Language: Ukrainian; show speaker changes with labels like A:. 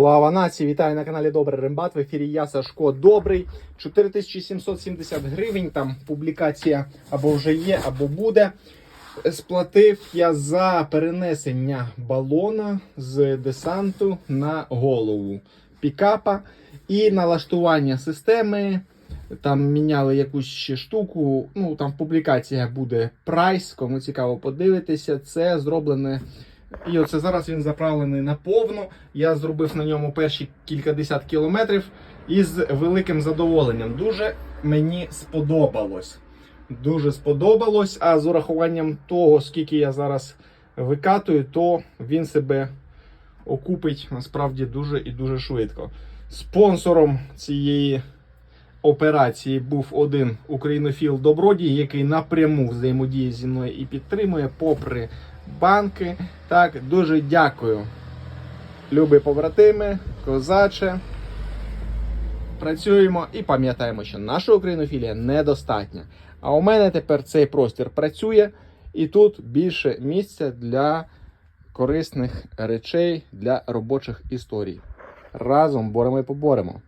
A: Слава нації! Вітаю на каналі Добрий Рембат. В ефірі я Сашко Добрий. 4770 гривень. Там публікація або вже є, або буде. Сплатив я за перенесення балона з десанту на голову пікапа і налаштування системи. Там міняли якусь ще штуку. Ну там в публікаціях буде прайс. Кому цікаво подивитися. Це зроблене. І оце зараз він заправлений на повну. Я зробив на ньому перші кількадесят кілометрів із великим задоволенням. Дуже мені сподобалось. Дуже сподобалось. А з урахуванням того, скільки я зараз викатую, то він себе окупить насправді дуже і дуже швидко. Спонсором цієї операції був один українофіл Добродій, який напряму взаємодіє зі мною і підтримує, попри банки. Так, дуже дякую, любі побратими, козаче. Працюємо і пам'ятаємо, що наша українофілія недостатня. А у мене тепер цей простір працює, і тут більше місця для корисних речей, для робочих історій. Разом боремо і поборемо.